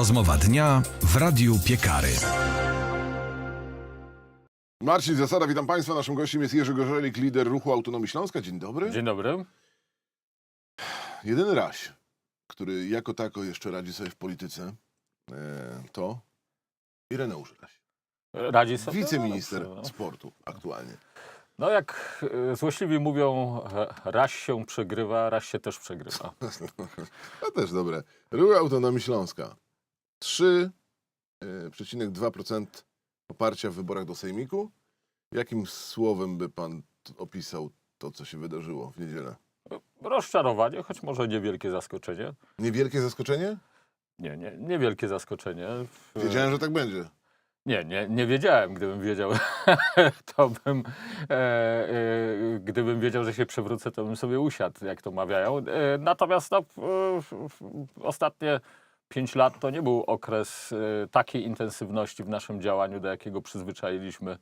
Rozmowa dnia w Radiu Piekary. Marcin Zasada, witam Państwa. Naszym gościem jest Jerzy Gorzelik, lider ruchu Autonomii Śląska. Dzień dobry. Dzień dobry. Jedyny Raś, który jako tako jeszcze radzi sobie w polityce, e, to Ireneusz Raś. Radzi sobie? Wiceminister No, no. sportu aktualnie. no jak e, złośliwi mówią, e, raz się przegrywa, raz się też przegrywa. To też dobre. Ruch Autonomii Śląska. 3,2% poparcia w wyborach do Sejmiku. Jakim słowem by Pan opisał to, co się wydarzyło w niedzielę? Rozczarowanie, choć może niewielkie zaskoczenie. Niewielkie zaskoczenie? Nie, nie, niewielkie zaskoczenie. Wiedziałem, że tak będzie. Nie, nie, nie wiedziałem. Gdybym wiedział, to bym, e, e, gdybym wiedział, że się przewrócę, to bym sobie usiadł, jak to mawiają. E, natomiast no, w, ostatnie pięć lat to nie był okres e, takiej intensywności w naszym działaniu, do jakiego przyzwyczailiśmy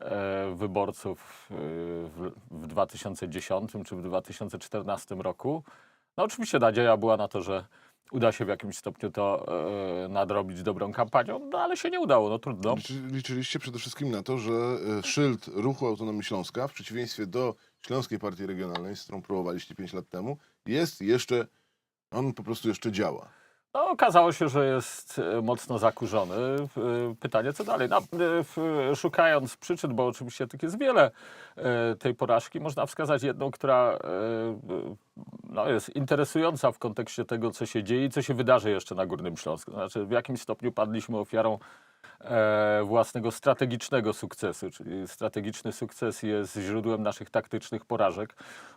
e, wyborców e, w, w 2010 czy w 2014 roku. No oczywiście nadzieja była na to, że uda się w jakimś stopniu to e, nadrobić dobrą kampanią, no ale się nie udało, no trudno. Liczy, liczyliście przede wszystkim na to, że e, szyld ruchu Autonomii Śląska, w przeciwieństwie do Śląskiej Partii Regionalnej, z którą próbowaliście 5 lat temu, jest jeszcze, on po prostu jeszcze działa. No, okazało się, że jest e, mocno zakurzony. E, Pytanie, co dalej? No, e, szukając przyczyn, bo oczywiście tych jest wiele tej porażki, można wskazać jedną, która no, jest interesująca w kontekście tego, co się dzieje i co się wydarzy jeszcze na Górnym Śląsku. Znaczy, w jakim stopniu padliśmy ofiarą własnego strategicznego sukcesu, czyli strategiczny sukces jest źródłem naszych taktycznych porażek,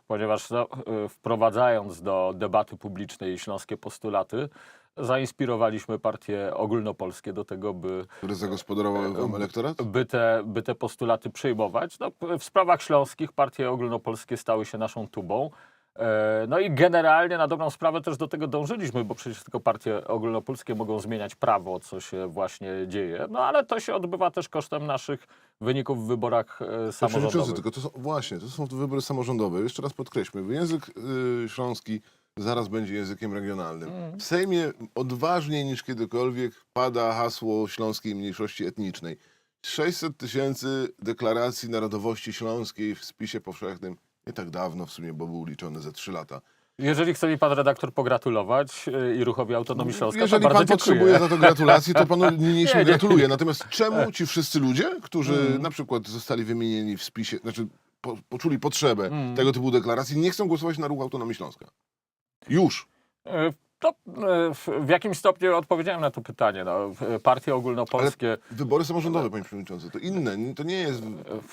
ponieważ no, wprowadzając do debaty publicznej śląskie postulaty, zainspirowaliśmy partie ogólnopolskie do tego, by, Które zagospodarowały wam elektorat? by, te, by te postulaty przyjmować. No, w sprawach śląskich partie ogólnopolskie stały się naszą tubą. E, No i generalnie na dobrą sprawę też do tego dążyliśmy, bo przecież tylko partie ogólnopolskie mogą zmieniać prawo, co się właśnie dzieje. No ale to się odbywa też kosztem naszych wyników w wyborach e, samorządowych. Tylko to są, właśnie, to są wybory samorządowe. Jeszcze raz podkreślmy, język y, śląski zaraz będzie językiem regionalnym. Mm. W Sejmie odważniej niż kiedykolwiek pada hasło śląskiej mniejszości etnicznej. 600 tysięcy deklaracji narodowości śląskiej w spisie powszechnym. Nie tak dawno w sumie, bo był liczony ze 3 lata. Jeżeli chce mi pan redaktor pogratulować e, i ruchowi Autonomii Śląska, Jeżeli bardzo pan dziękuję. potrzebuje za to gratulacji, to panu niniejszym Nie, nie. gratuluję. Natomiast czemu ci wszyscy ludzie, którzy Mm. na przykład zostali wymienieni w spisie, znaczy po, poczuli potrzebę Mm. tego typu deklaracji, nie chcą głosować na ruch Autonomii Śląska? Już. To e, w- jakimś stopniu odpowiedziałem na to pytanie. No, partie ogólnopolskie, Wybory samorządowe, panie przewodniczący, to inne. To nie jest.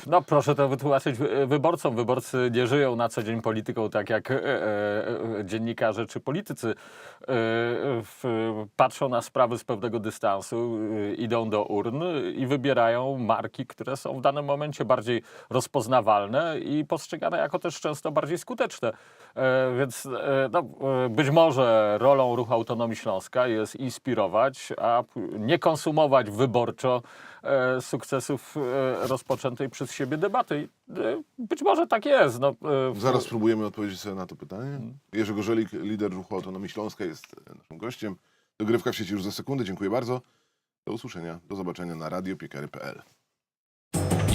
no proszę to wytłumaczyć wy- wyborcom. Wyborcy nie żyją na co dzień polityką tak jak e, e, e, dziennikarze czy politycy. E, w, patrzą na sprawy z pewnego dystansu, e, idą do urn i wybierają marki, które są w danym momencie bardziej rozpoznawalne i postrzegane jako też często bardziej skuteczne. E, Więc e, no, e, być może rolą Ruchu Autonomii Śląska jest inspirować, a nie konsumować wyborczo e, sukcesów e, rozpoczętej przez siebie debaty. E, Być może tak jest. No, e, w- Zaraz spróbujemy odpowiedzieć sobie na to pytanie. Jerzy Gorzelik, lider ruchu Autonomii Śląska, jest naszym gościem. Dogrywka w sieci już za sekundę. Dziękuję bardzo. Do usłyszenia. Do zobaczenia na radiopiekary.pl.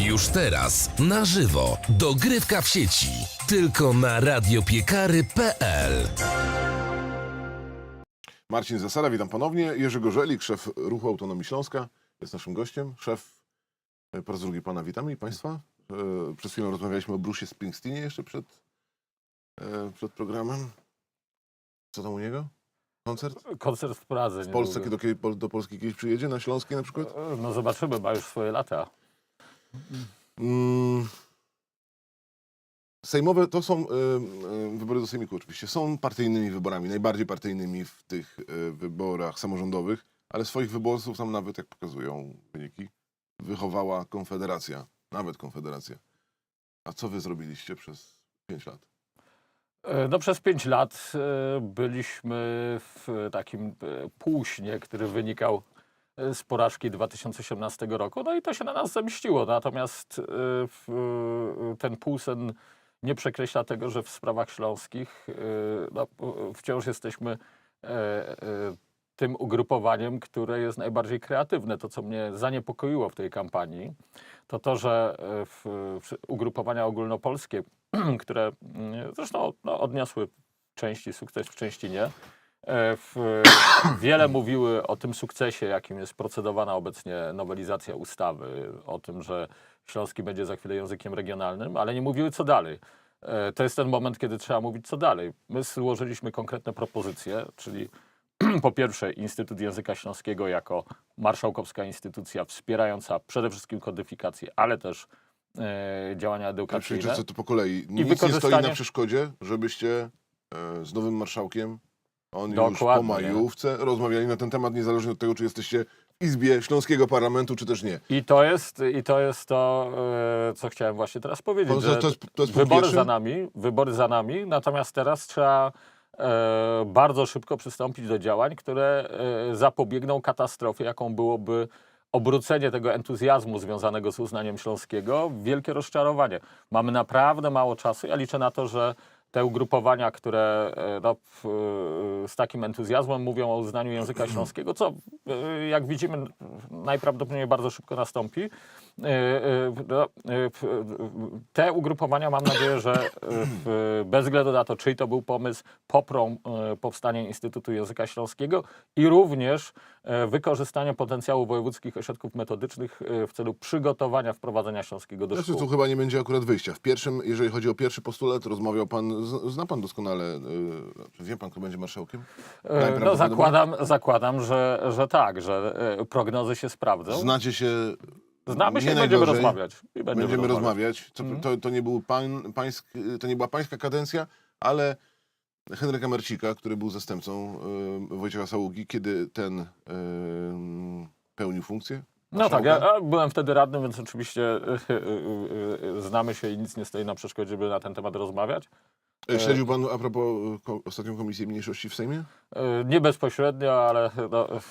Już teraz na żywo. Dogrywka w sieci. Tylko na radiopiekary.pl. Marcin Zasada, witam ponownie. Jerzy Gorzelik, szef ruchu Autonomii Śląska, jest naszym gościem. Szef, e, po raz drugi pana witamy i państwa. E, Przed chwilą rozmawialiśmy o Bruce'ie Springsteenie jeszcze przed, e, przed programem. Co tam u niego? Koncert? Koncert w Pradze. W Polsce, do, do Polski kiedyś przyjedzie? Na Śląskiej na przykład? No zobaczymy, ma już swoje lata. Mm. Sejmowe to są y, y, wybory do Sejmiku oczywiście. Są partyjnymi wyborami, najbardziej partyjnymi w tych y, wyborach samorządowych, ale swoich wyborców tam nawet, jak pokazują wyniki, wychowała Konfederacja. Nawet Konfederacja. A co wy zrobiliście przez pięć lat? E, No przez pięć lat e, byliśmy w takim e, półśnie, który wynikał z porażki 2018 roku. No i to się na nas zemściło. Natomiast ten półsen nie przekreśla tego, że w sprawach śląskich e, no, e, wciąż jesteśmy e, e, tym ugrupowaniem, które jest najbardziej kreatywne. To, co mnie zaniepokoiło w tej kampanii, to to, że e, w, w ugrupowania ogólnopolskie, które mm, zresztą no, odniosły części sukces, w części nie, w, wiele mówiły o tym sukcesie, jakim jest procedowana obecnie nowelizacja ustawy, o tym, że śląski będzie za chwilę językiem regionalnym, ale nie mówiły co dalej. E, To jest ten moment, kiedy trzeba mówić co dalej. My złożyliśmy konkretne propozycje, czyli po pierwsze Instytut Języka Śląskiego jako marszałkowska instytucja wspierająca przede wszystkim kodyfikację, ale też e, działania Panie edukacyjne. przewodniczący, to po kolei. Nic nie stoi wykorzystanie- na przeszkodzie, żebyście e, z nowym marszałkiem, on już Dokładnie. po majówce, rozmawiali na ten temat, niezależnie od tego, czy jesteście Izbie Śląskiego Parlamentu, czy też nie. I to jest, i to, jest to e, co chciałem właśnie teraz powiedzieć. To- to- jest- to jest wybory za nami, wybory za nami, natomiast teraz trzeba e, bardzo szybko przystąpić do działań, które e, zapobiegną katastrofie, jaką byłoby obrócenie tego entuzjazmu związanego z uznaniem śląskiego w wielkie rozczarowanie. Mamy naprawdę mało czasu. Ja liczę na to, że te ugrupowania, które e, no, e, z takim entuzjazmem mówią o uznaniu języka śląskiego, co e, jak widzimy najprawdopodobniej bardzo szybko nastąpi. E, e, e, Te ugrupowania mam nadzieję, że bez względu na to, czyj to był pomysł, poprą powstanie Instytutu Języka Śląskiego i również wykorzystanie potencjału wojewódzkich ośrodków metodycznych w celu przygotowania wprowadzenia śląskiego do Znaczy, szkół. tu chyba nie będzie akurat wyjścia. W pierwszym, jeżeli chodzi o pierwszy postulat, rozmawiał pan, zna pan doskonale, wie pan, kto będzie marszałkiem? No zakładam, zakładam że, że tak, że prognozy się sprawdzą. Znacie się Znamy się nie i będziemy najgorzej. rozmawiać. I będziemy, Będziemy rozmawiać. to, to, nie był pan, pańsk, to nie była pańska kadencja, ale Henryka Marcika, który był zastępcą y, Wojciecha Saługi, kiedy ten y, pełnił funkcję. No tak, marszałka. ja, ja byłem wtedy radnym, więc oczywiście e, e, e, znamy się i nic nie stoi na przeszkodzie, by na ten temat rozmawiać. E, Śledził pan a propos ko, ostatnią Komisję Mniejszości w Sejmie? E, Nie bezpośrednio, ale no, e,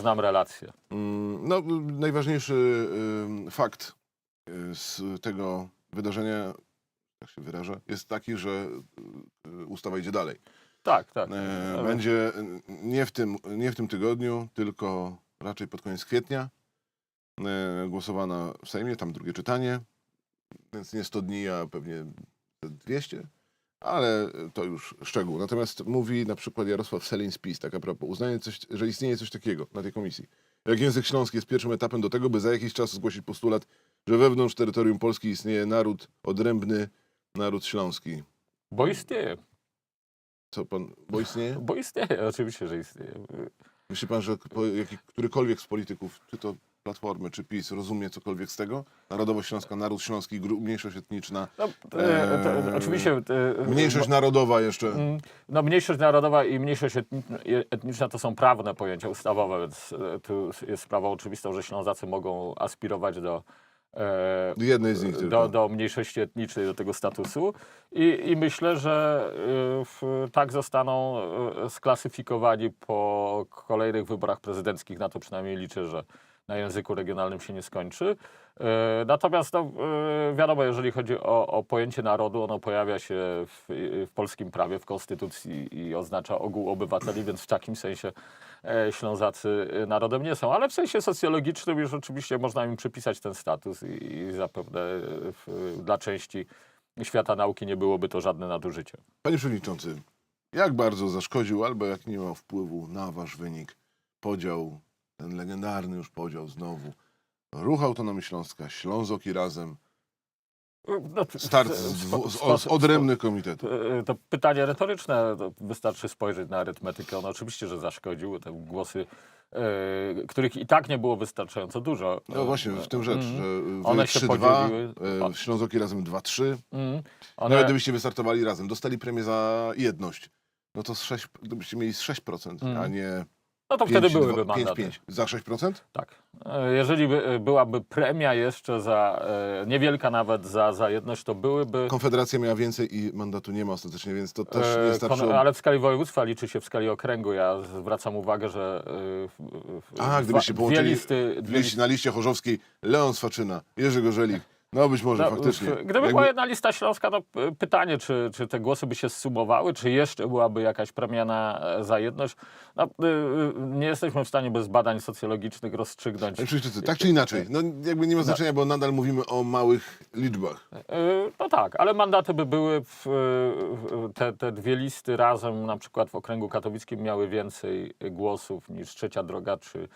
znam relacje. Mm, No, najważniejszy fakt y, z tego wydarzenia, jak się wyrażę, jest taki, że y, ustawa idzie dalej. Tak, tak. E, Ale- Będzie y, nie w, tym, nie w tym tygodniu, tylko raczej pod koniec kwietnia e, głosowana w Sejmie, tam drugie czytanie, więc nie 100 dni, a pewnie 200, ale to już szczegół. Natomiast mówi na przykład Jarosław Selin z PiS, tak a propos, uznaje, coś, że istnieje coś takiego na tej komisji. Jak język śląski jest pierwszym etapem do tego, by za jakiś czas zgłosić postulat, że wewnątrz terytorium Polski istnieje naród odrębny, naród śląski. Bo istnieje. Co pan, bo istnieje? Bo istnieje, oczywiście, że istnieje. Myśli pan, że którykolwiek z polityków, czy to Platformy, czy PiS, rozumie cokolwiek z tego? Narodowość śląska, naród śląski, gru, mniejszość etniczna, No, e, to, Eee, oczywiście. e, mniejszość narodowa jeszcze. Mm, No, mniejszość narodowa i mniejszość etniczna, etniczna to są prawne pojęcia ustawowe, więc e, tu jest sprawą oczywistą, że Ślązacy mogą aspirować do, e, Jednej z nich tylko. do, do mniejszości etnicznej, do tego statusu. I, i myślę, że e, w, tak zostaną e, sklasyfikowani po kolejnych wyborach prezydenckich. Na to przynajmniej liczę, że na języku regionalnym się nie skończy. E, Natomiast no, e, wiadomo, jeżeli chodzi o, o pojęcie narodu, ono pojawia się w, w polskim prawie, w konstytucji i oznacza ogół obywateli, więc w takim sensie e, Ślązacy narodem nie są. Ale w sensie socjologicznym już oczywiście można im przypisać ten status i, i zapewne w, dla części świata nauki nie byłoby to żadne nadużycie. Panie Przewodniczący, jak bardzo zaszkodził, albo jak nie ma wpływu na wasz wynik, podział, ten legendarny już podział znowu, Ruch Autonomii Śląska, Ślązoki Razem, No, start z, dwu, z, z odrębnych komitetów. To pytanie retoryczne, to wystarczy spojrzeć na arytmetykę. On oczywiście, że zaszkodził. Te głosy, e, których i tak nie było wystarczająco dużo. No właśnie, w tym rzecz, Mm. że wy One się 3-2, podzieliły. e, Ślązoki Razem 2-3, Mm. Nawet One, gdybyście wystartowali razem, dostali premię za jedność, no to z 6, gdybyście mieli z 6%, Mm. a nie no to 5, wtedy byłyby 2, 5, mandaty. 5. Za 6%? Tak. E, Jeżeli by, e, byłaby premia jeszcze za, e, niewielka nawet za, za jedność, to byłyby... Konfederacja miała więcej i mandatu nie ma ostatecznie, więc to też nie starczy. kon- ale w skali województwa liczy się w skali okręgu. Ja zwracam uwagę, że A, gdybyście dwie połączyli listy, w dwie na liście chorzowskiej Leon Swaczyna, Jerzy Gorzelik, No być może, No, faktycznie. Gdyby Jakby- była jedna lista śląska, to pytanie, czy, czy te głosy by się zsumowały, czy jeszcze byłaby jakaś premiana e, za jedność. No, y, y, nie jesteśmy w stanie bez badań socjologicznych rozstrzygnąć. Tak czy inaczej, no jakby nie ma znaczenia, bo nadal mówimy o małych liczbach. Y, No tak, ale mandaty by były, w, te, te dwie listy razem, na przykład w okręgu katowickim miały więcej głosów niż Trzecia Droga czy y,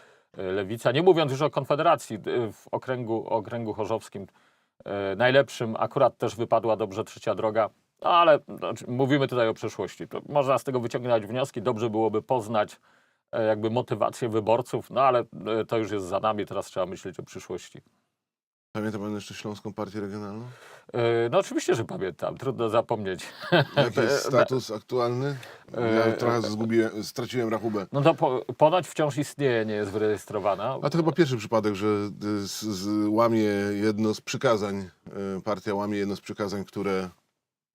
Lewica. Nie mówiąc już o Konfederacji, w okręgu, okręgu chorzowskim najlepszym akurat też wypadła dobrze Trzecia Droga. No ale znaczy, mówimy tutaj o przeszłości. To można z tego wyciągnąć wnioski. Dobrze byłoby poznać e, jakby motywację wyborców, no ale e, to już jest za nami, teraz trzeba myśleć o przyszłości. Pamięta pan jeszcze Śląską Partię Regionalną? E, No oczywiście, że pamiętam, trudno zapomnieć. Jaki jest E, status aktualny? Ja e, trochę zgubiłem, straciłem rachubę. No to po, ponoć wciąż istnieje, nie jest wyrejestrowana. A to chyba pierwszy przypadek, że z, z, łamie jedno z przykazań, partia łamie jedno z przykazań, które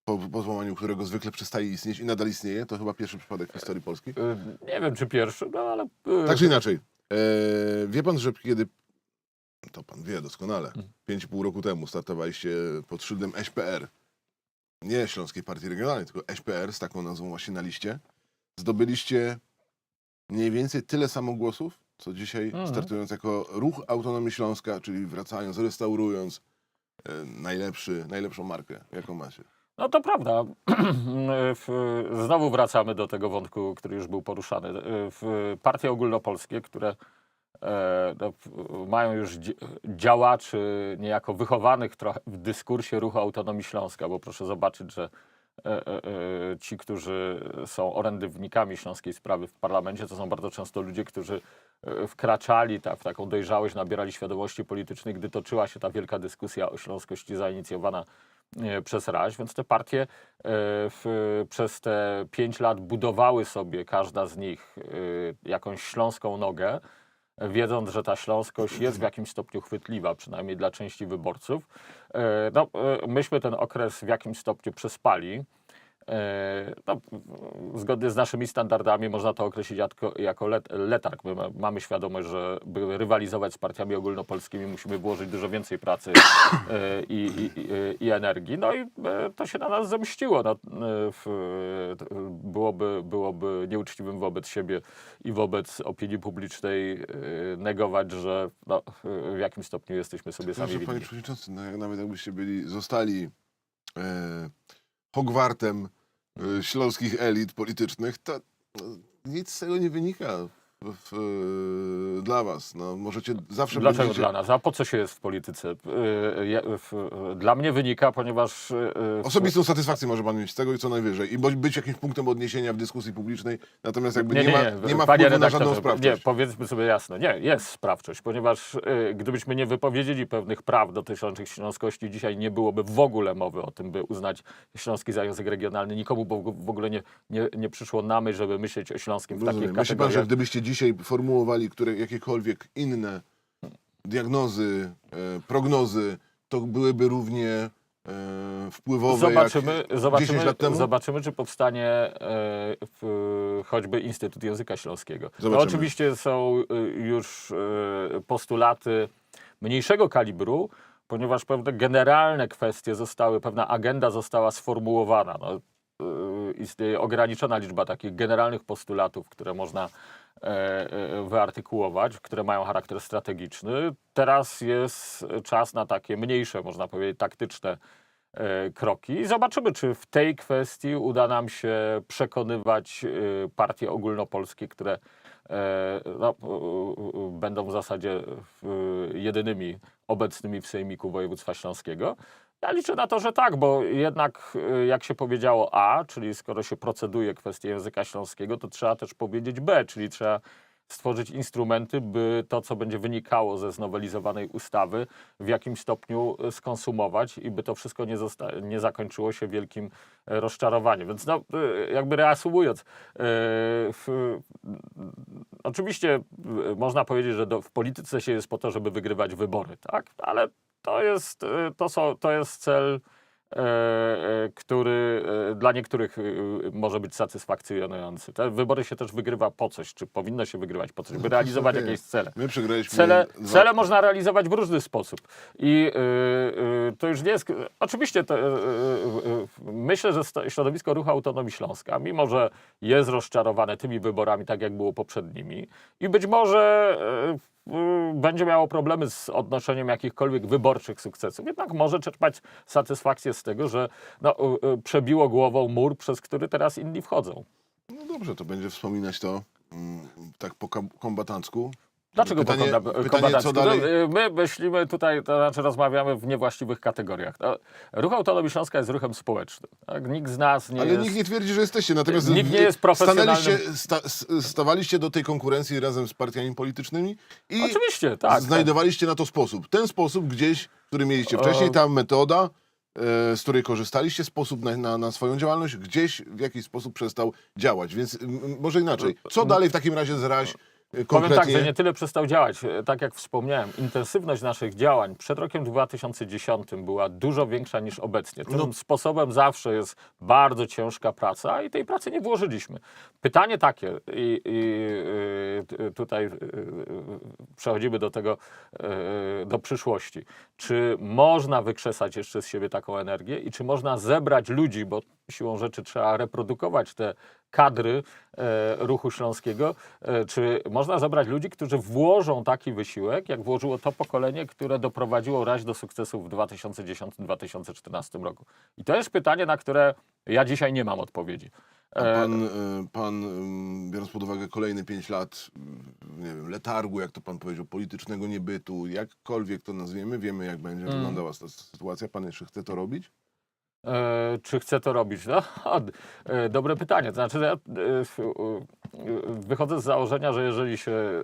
po, po złamaniu którego zwykle przestaje istnieć i nadal istnieje. To chyba pierwszy przypadek w historii Polski. Nie wiem, czy pierwszy, no ale... Tak czy inaczej, wie pan, że kiedy, to pan wie doskonale, Mhm. 5,5 roku temu startowaliście pod szyldem SPR, nie Śląskiej Partii Regionalnej, tylko SPR z taką nazwą właśnie na liście, zdobyliście mniej więcej tyle samo głosów, co dzisiaj Mhm. startując jako Ruch Autonomii Śląska, czyli wracając, restaurując e, najlepszy, najlepszą markę, jaką macie. No to prawda. W- Znowu wracamy do tego wątku, który już był poruszany. W partie ogólnopolskie, które mają już dzi- działaczy niejako wychowanych w dyskursie ruchu autonomii Śląska, bo proszę zobaczyć, że e, e, e, ci, którzy są orędownikami śląskiej sprawy w parlamencie, to są bardzo często ludzie, którzy e, wkraczali tak, w taką dojrzałość, nabierali świadomości politycznej, gdy toczyła się ta wielka dyskusja o śląskości zainicjowana e, przez Raś, więc te partie e, w, przez te pięć lat budowały sobie, każda z nich, e, jakąś śląską nogę, e, wiedząc, że ta śląskość jest w jakimś stopniu chwytliwa, przynajmniej dla części wyborców. E, No, e, myśmy ten okres w jakimś stopniu przespali. E, No, zgodnie z naszymi standardami można to określić jako, jako let, letarg. My ma- mamy świadomość, że by rywalizować z partiami ogólnopolskimi musimy włożyć dużo więcej pracy e, i, i, i, energii. No i e, to się na nas zemściło. No, byłoby, byłoby nieuczciwym wobec siebie i wobec opinii publicznej negować, że no, w jakim stopniu jesteśmy sobie sami panie przewodniczący, no, jak nawet jakbyście byli, zostali e, Hogwartem e, śląskich elit politycznych, to no, nic z tego nie wynika w, e, dla was. No, możecie zawsze Dlaczego będziecie... dla nas? A po co się jest w polityce? Y, ja- w- Dla mnie wynika, ponieważ... y, y, Osobistą satysfakcję może pan mieć z tego i co najwyżej. I być jakimś punktem odniesienia w dyskusji publicznej, natomiast jakby nie, ma, nie ma panie wpływu na żadną redaktorze, sprawczość. Nie, powiedzmy sobie jasno, nie, jest sprawczość, ponieważ y, gdybyśmy nie wypowiedzieli pewnych praw dotyczących śląskości, dzisiaj nie byłoby w ogóle mowy o tym, by uznać Śląski Związek Regionalny. Nikomu bo- w ogóle nie, nie, nie przyszło na myśl, żeby myśleć o Śląskim w Rozumiem. takich Myśli pan, że gdybyście dzisiaj formułowali które, jakiekolwiek inne diagnozy, e, prognozy, to byłyby równie e, wpływowe Zobaczymy, jak 10 zobaczymy, lat temu? zobaczymy, czy powstanie e, w, choćby Instytut Języka Śląskiego. Zobaczymy. oczywiście są e, już e, postulaty mniejszego kalibru, ponieważ pewne generalne kwestie zostały, pewna agenda została sformułowana. No, e, istnieje ograniczona liczba takich generalnych postulatów, które można wyartykułować, które mają charakter strategiczny. Teraz jest czas na takie mniejsze, można powiedzieć, taktyczne e, kroki. I zobaczymy, czy w tej kwestii uda nam się przekonywać e, partie ogólnopolskie, które e, no, e, e, będą w zasadzie e, jedynymi obecnymi w Sejmiku Województwa Śląskiego. Ja liczę na to, że tak, bo jednak e, jak się powiedziało A, czyli skoro się proceduje kwestię języka śląskiego, to trzeba też powiedzieć B, czyli trzeba stworzyć instrumenty, by to, co będzie wynikało ze znowelizowanej ustawy, w jakimś stopniu e, skonsumować i by to wszystko nie, nie zakończyło się wielkim e, rozczarowaniem. Więc no, jakby reasumując, e, w, oczywiście można powiedzieć, że do, w polityce się jest po to, żeby wygrywać wybory, tak? Ale to jest, e, to są, to jest cel który e, dla niektórych e, może być satysfakcjonujący. Te wybory się też wygrywa po coś, czy powinno się wygrywać po coś, by realizować okej. jakieś cele. My przegraliśmy Cele, dwa- cele można realizować w różny sposób. I y, y, to już nie jest. Oczywiście to, y, myślę, że środowisko Ruchu Autonomii Śląska, mimo że jest rozczarowane tymi wyborami, tak jak było poprzednimi, i być może będzie miało problemy z odnoszeniem jakichkolwiek wyborczych sukcesów, jednak może czerpać satysfakcję z tego, że no, y, y, przebiło głową mur, przez który teraz inni wchodzą. No dobrze, to będzie wspominać to mm, tak po kombatancku. Dlaczego pytanie, po komba- pytanie, kombatancku? dalej? No, My myślimy tutaj, to znaczy rozmawiamy w niewłaściwych kategoriach. No, Ruch Autonomii Śląska jest ruchem społecznym. Tak? Nikt z nas nie Ale jest... nikt nie twierdzi, że jesteście. Natomiast Nikt nie jest profesjonalnym- Sta, stawaliście do tej konkurencji razem z partiami politycznymi i Oczywiście, tak. tak. znajdowaliście na to sposób. Ten sposób gdzieś, który mieliście wcześniej, O. ta metoda, e, z której korzystaliście, sposób na, na, na swoją działalność, gdzieś w jakiś sposób przestał działać. Więc m, może inaczej. Co dalej w takim razie zraź e, Powiem konkretnie? tak, że nie tyle przestał działać. E, Tak jak wspomniałem, intensywność naszych działań przed rokiem 2010 była dużo większa niż obecnie. Tym No. sposobem zawsze jest bardzo ciężka praca i tej pracy nie włożyliśmy. Pytanie takie, i, i y, t- tutaj przechodzimy do tego, do przyszłości. Czy można wykrzesać jeszcze z siebie taką energię i czy można zebrać ludzi, bo siłą rzeczy trzeba reprodukować te kadry e, ruchu śląskiego, e, czy można zebrać ludzi, którzy włożą taki wysiłek, jak włożyło to pokolenie, które doprowadziło raź do sukcesów w 2010-2014 roku. I to jest pytanie, na które ja dzisiaj nie mam odpowiedzi. E, pan, e, pan, em, biorąc pod uwagę kolejne pięć lat, m, nie wiem, letargu, jak to pan powiedział, politycznego niebytu, jakkolwiek to nazwiemy, wiemy, jak będzie Mm. wyglądała ta sytuacja. Pan jeszcze chce to robić? E, czy chcę to robić? No, e, dobre pytanie. Znaczy, ja e, wychodzę z założenia, że jeżeli się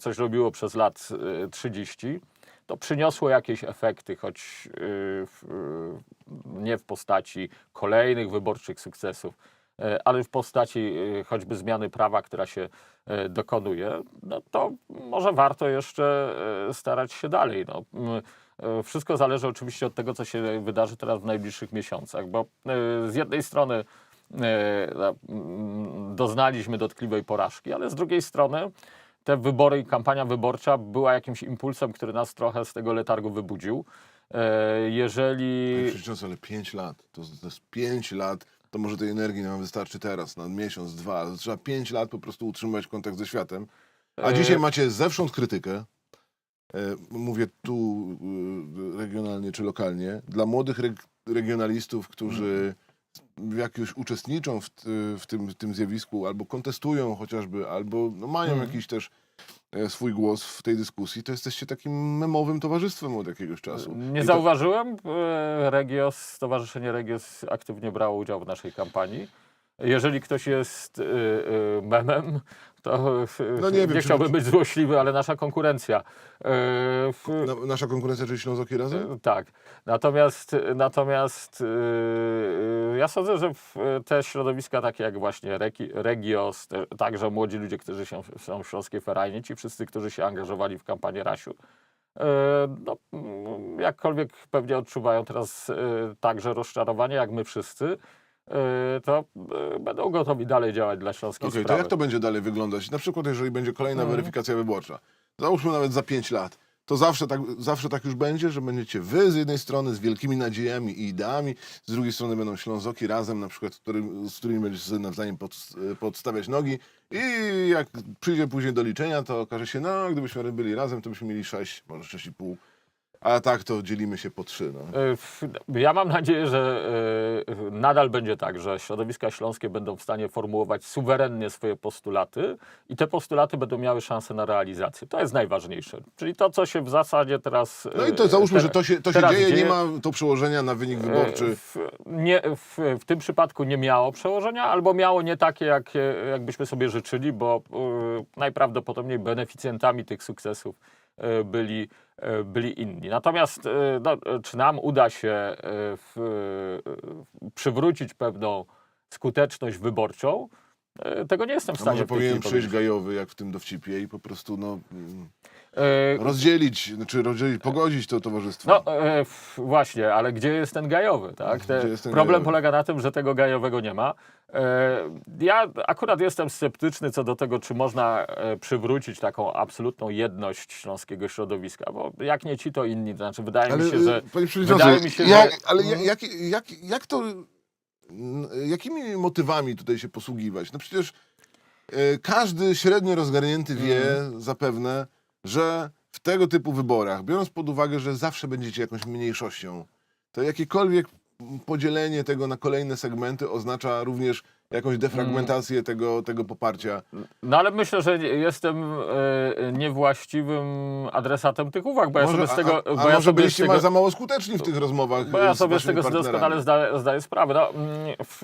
coś robiło przez lat e, 30, to przyniosło jakieś efekty, choć nie w postaci kolejnych wyborczych sukcesów, ale w postaci choćby zmiany prawa, która się dokonuje, no to może warto jeszcze starać się dalej. No. Wszystko zależy oczywiście od tego, co się wydarzy teraz w najbliższych miesiącach, bo e, z jednej strony e, no, mm, doznaliśmy dotkliwej porażki, ale z drugiej strony te wybory i kampania wyborcza była jakimś impulsem, który nas trochę z tego letargu wybudził. E, Jeżeli. Przewodniczący, ale pięć lat, to, to jest pięć lat, to może tej energii nam wystarczy teraz, na miesiąc, dwa, trzeba pięć lat po prostu utrzymać kontakt ze światem. A E, dzisiaj macie zewsząd krytykę, e, mówię tu e, regionalnie czy lokalnie, dla młodych reg regionalistów, którzy Mm. jakoś uczestniczą w, w, tym, w tym zjawisku, albo kontestują chociażby, albo no, mają Mm. jakiś też e, swój głos w tej dyskusji, to jesteście takim memowym towarzystwem od jakiegoś czasu. Nie to- zauważyłem. e, Regios, Stowarzyszenie Regios aktywnie brało udział w naszej kampanii. Jeżeli ktoś jest memem, to y, No nie nie, wiem, czy- chciałbym być złośliwy, ale nasza konkurencja. Na, nasza konkurencja, czyli Ślązoki razem? E, Tak. Natomiast, natomiast ja sądzę, że te środowiska takie jak właśnie Regi, Regios, także młodzi ludzie, którzy się, są w Śląskiej Ferajnie, ci wszyscy, którzy się angażowali w kampanię Rasiu, no, jakkolwiek pewnie odczuwają teraz także rozczarowanie, jak my wszyscy, to yy, będą gotowi dalej działać dla śląskiej Okej, to sprawy. jak to będzie dalej wyglądać? Na przykład, jeżeli będzie kolejna Mhm. weryfikacja wyborcza, załóżmy nawet za 5 lat, to zawsze tak, zawsze tak już będzie, że będziecie wy z jednej strony z wielkimi nadziejami i ideami, z drugiej strony będą Ślązoki razem, na przykład, którym, z którymi będziecie sobie nawzajem pod, podstawiać nogi i jak przyjdzie później do liczenia, to okaże się, no gdybyśmy byli razem, to byśmy mieli 6, może 6,5, a tak to dzielimy się po 3. No. E, Ja mam nadzieję, że e, nadal będzie tak, że środowiska śląskie będą w stanie formułować suwerennie swoje postulaty i te postulaty będą miały szansę na realizację. To jest najważniejsze. Czyli to, co się w zasadzie teraz. No i to załóżmy, te- że to się, to się teraz dzieje, nie ma to przełożenia na wynik E, wyborczy. W, nie, w, w tym przypadku nie miało przełożenia, albo miało nie takie, jak, jakbyśmy sobie życzyli, bo najprawdopodobniej beneficjentami tych sukcesów byli, e, byli inni. Natomiast e, no, e, czy nam uda się e, w, e, przywrócić pewną skuteczność wyborczą, E, Tego nie jestem w A stanie może w tej powinien przyjść powiedzieć. gajowy, jak w tym dowcipie i po prostu no, mm, E, rozdzielić, znaczy rozdzielić, pogodzić to towarzystwo. No e, f- właśnie, ale gdzie jest ten gajowy? Tak? Te, ten problem gajowy? polega na tym, że tego gajowego nie ma. E, ja akurat jestem sceptyczny co do tego, czy można e, przywrócić taką absolutną jedność śląskiego środowiska, bo jak nie ci, to inni. To znaczy, wydaje ale, mi się, że. panie wydaje mi się, jak, że- ale jak, jak, jak, jak to, jakimi motywami tutaj się posługiwać? No przecież e, każdy średnio rozgarnięty wie Mhm. zapewne, że w tego typu wyborach, biorąc pod uwagę, że zawsze będziecie jakąś mniejszością, to jakiekolwiek podzielenie tego na kolejne segmenty oznacza również jakąś defragmentację Mhm. tego, tego poparcia. No ale myślę, że jestem e, niewłaściwym adresatem tych uwag, bo ja sobie z tego. a, a, bo a ja może byliście tego, za mało skuteczni w tych rozmowach Bo ja sobie z tego partnerami? doskonale zdaję, zdaję sprawę. No, mm, w,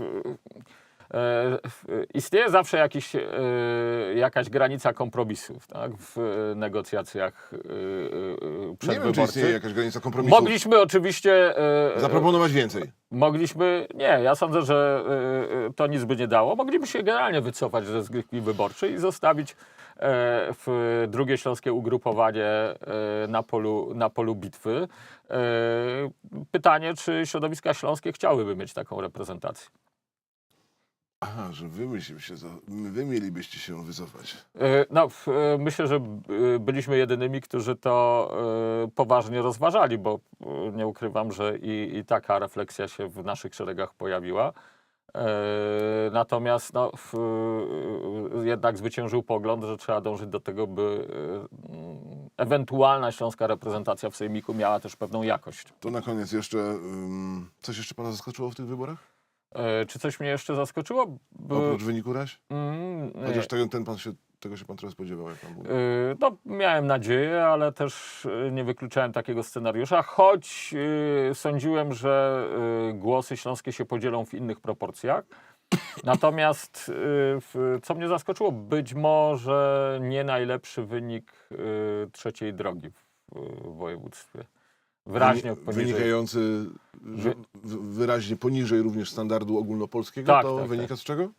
istnieje zawsze jakiś, e, jakaś granica kompromisów tak, w e, negocjacjach e, e, Nie wiem, czy przedwyborczych. istnieje jakaś granica kompromisu. Mogliśmy oczywiście. e, Zaproponować więcej. Mogliśmy. Nie, ja sądzę, że e, e, to nic by nie dało. Mogliby się generalnie wycofać ze zgrywki wyborczej i zostawić e, w drugie śląskie ugrupowanie e, na polu, na polu bitwy. E, Pytanie, czy środowiska śląskie chciałyby mieć taką reprezentację. Aha, że wy, się, za- wy mielibyście się wycofać. E, No, w- e, myślę, że b- e, byliśmy jedynymi, którzy to e, poważnie rozważali, bo e, nie ukrywam, że i, i taka refleksja się w naszych szeregach pojawiła. E, Natomiast no, w, e, jednak zwyciężył pogląd, że trzeba dążyć do tego, by e, mm, ewentualna śląska reprezentacja w Sejmiku miała też pewną jakość. To na koniec jeszcze, ym, coś jeszcze pana zaskoczyło w tych wyborach? E, Czy coś mnie jeszcze zaskoczyło? Oprócz wyniku raś? Mm, nie. Chociaż tego, ten pan się, tego się pan trochę spodziewał, jak pan mówił. Yy, No, miałem nadzieję, ale też yy, nie wykluczałem takiego scenariusza, choć sądziłem, że głosy śląskie się podzielą w innych proporcjach. Natomiast, w- co mnie zaskoczyło, być może nie najlepszy wynik trzeciej drogi w, w województwie. Wyraźnie poniżej. Wynikający że, w- wyraźnie poniżej również standardu ogólnopolskiego, Tak, to tak, wynika tak. z czego?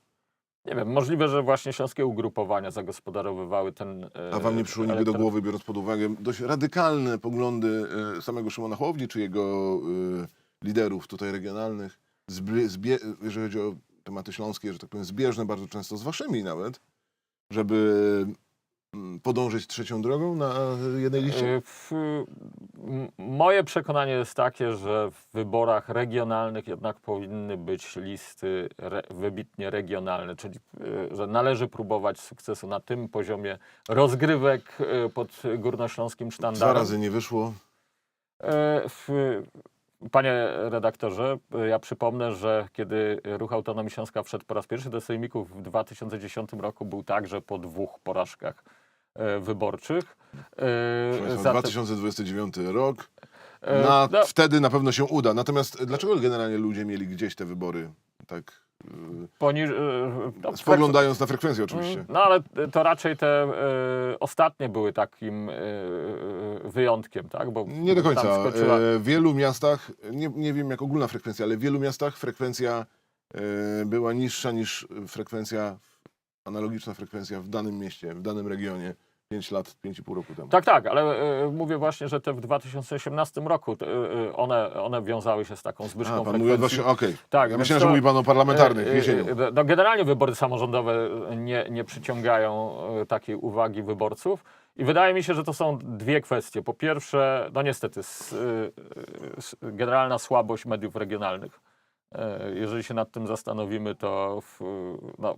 Nie wiem, możliwe, że właśnie śląskie ugrupowania zagospodarowywały ten. yy, A wam nie przyszło nigdy do głowy, biorąc pod uwagę dość radykalne poglądy e, samego Szymona Hołowni, czy jego e, liderów tutaj regionalnych, zbie, zbie, jeżeli chodzi o tematy śląskie, że tak powiem, zbieżne bardzo często z waszymi nawet, żeby podążyć trzecią drogą na jednej liście? Y, W, moje przekonanie jest takie, że w wyborach regionalnych jednak powinny być listy re, wybitnie regionalne, czyli y, że należy próbować sukcesu na tym poziomie rozgrywek pod górnośląskim Dwa sztandarem. razy nie wyszło. E, w, panie redaktorze, e, ja przypomnę, że kiedy Ruch Autonomii Śląska wszedł po raz pierwszy do Sejmiku w 2010 roku, był także po dwóch porażkach e, wyborczych. E, Proszę Państwa, zatem- 2029 rok. e, Na, no, Wtedy na pewno się uda. Natomiast dlaczego generalnie ludzie mieli gdzieś te wybory? Tak. poniż, e, no, spoglądając na frekwencję oczywiście. Mm, No ale to raczej te e, ostatnie były takim e, wyjątkiem, tak? Bo Nie do końca. skoczyła- E, W wielu miastach, nie, nie wiem jak ogólna frekwencja, ale w wielu miastach frekwencja e, była niższa niż frekwencja, analogiczna frekwencja w danym mieście, w danym regionie 5 lat, 5,5 roku temu. Tak, tak, ale e, mówię właśnie, że te w 2018 roku te, e, one, one wiązały się z taką A, zbyszką pan mówi o frekwencji. 20, okej. Tak, ja więc myślałem, że to- mówi pan o parlamentarnych E, e, jesienią. e, No, generalnie wybory samorządowe nie, nie przyciągają e, takiej uwagi wyborców. I wydaje mi się, że to są dwie kwestie. Po pierwsze, no niestety, s, e, s, generalna słabość mediów regionalnych. E, Jeżeli się nad tym zastanowimy, to w, no,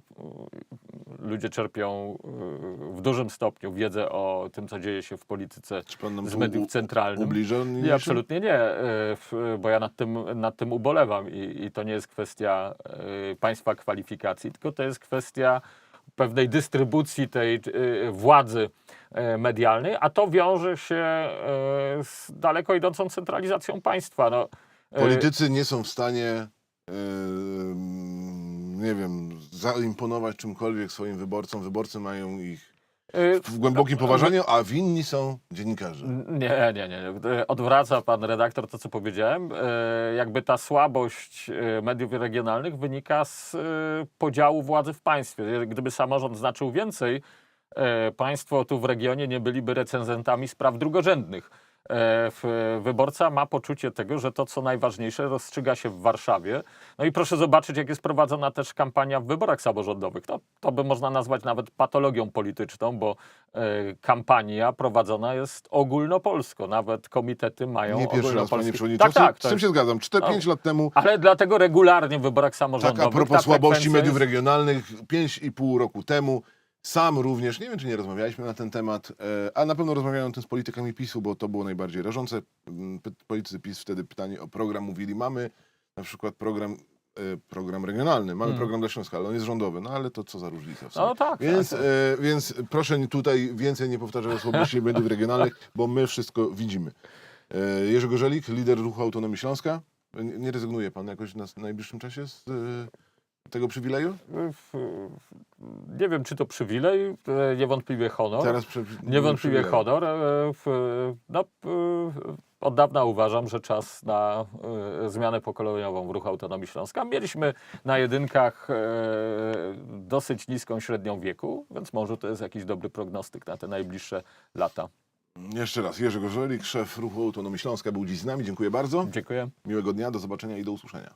ludzie czerpią e, w dużym stopniu wiedzę o tym, co dzieje się w polityce z mediów centralnych. Nie, absolutnie nie, e, bo ja nad tym, nad tym ubolewam i, i to nie jest kwestia państwa kwalifikacji, tylko to jest kwestia pewnej dystrybucji tej władzy medialnej, a to wiąże się z daleko idącą centralizacją państwa. No, Politycy nie są w stanie, nie wiem, zaimponować czymkolwiek swoim wyborcom. Wyborcy mają ich Y, w głębokim poważaniu, a winni są dziennikarze. Nie, nie, nie. nie. Odwraca pan redaktor to, co powiedziałem. Jakby ta słabość mediów regionalnych wynika z podziału władzy w państwie. Gdyby samorząd znaczył więcej, państwo tu w regionie nie byliby recenzentami spraw drugorzędnych. E, Wyborca ma poczucie tego, że to, co najważniejsze, rozstrzyga się w Warszawie. No i proszę zobaczyć, jak jest prowadzona też kampania w wyborach samorządowych. To, to by można nazwać nawet patologią polityczną, bo e, kampania prowadzona jest ogólnopolsko. Nawet komitety mają Nie pierwszy raz, panie przewodniczący. Tak, tak. Z tym się zgadzam. 4-5 lat temu, Ale dlatego regularnie w wyborach tak samorządowych... a propos ta słabości mediów jest- regionalnych, 5,5 roku temu, sam również, nie wiem czy nie rozmawialiśmy na ten temat, e, a na pewno rozmawiałem o tym z politykami PiSu, bo to było najbardziej rażące. Mm, Politycy PiS wtedy pytanie o program mówili, mamy na przykład program, e, program regionalny, mamy program dla Śląska, ale on jest rządowy, no ale to co za różnica w. No tak, Więc, tak. e, więc proszę tutaj więcej nie powtarzać słabości mediów regionalnych, bo my wszystko widzimy. E, Jerzy Gorzelik, lider ruchu Autonomii Śląska. Nie, nie rezygnuje pan jakoś na najbliższym czasie z e, tego przywileju? w- Nie wiem, czy to przywilej, e, niewątpliwie honor. Teraz prze, Niewątpliwie przywilej. honor. E, No, e, od dawna uważam, że czas na zmianę pokoleniową w ruchu Autonomii Śląska. Mieliśmy na jedynkach dosyć niską średnią wieku, więc może to jest jakiś dobry prognostyk na te najbliższe lata. Jeszcze raz, Jerzy Gorzelik, szef ruchu Autonomii Śląska był dziś z nami. Dziękuję bardzo. Dziękuję. Miłego dnia, do zobaczenia i do usłyszenia.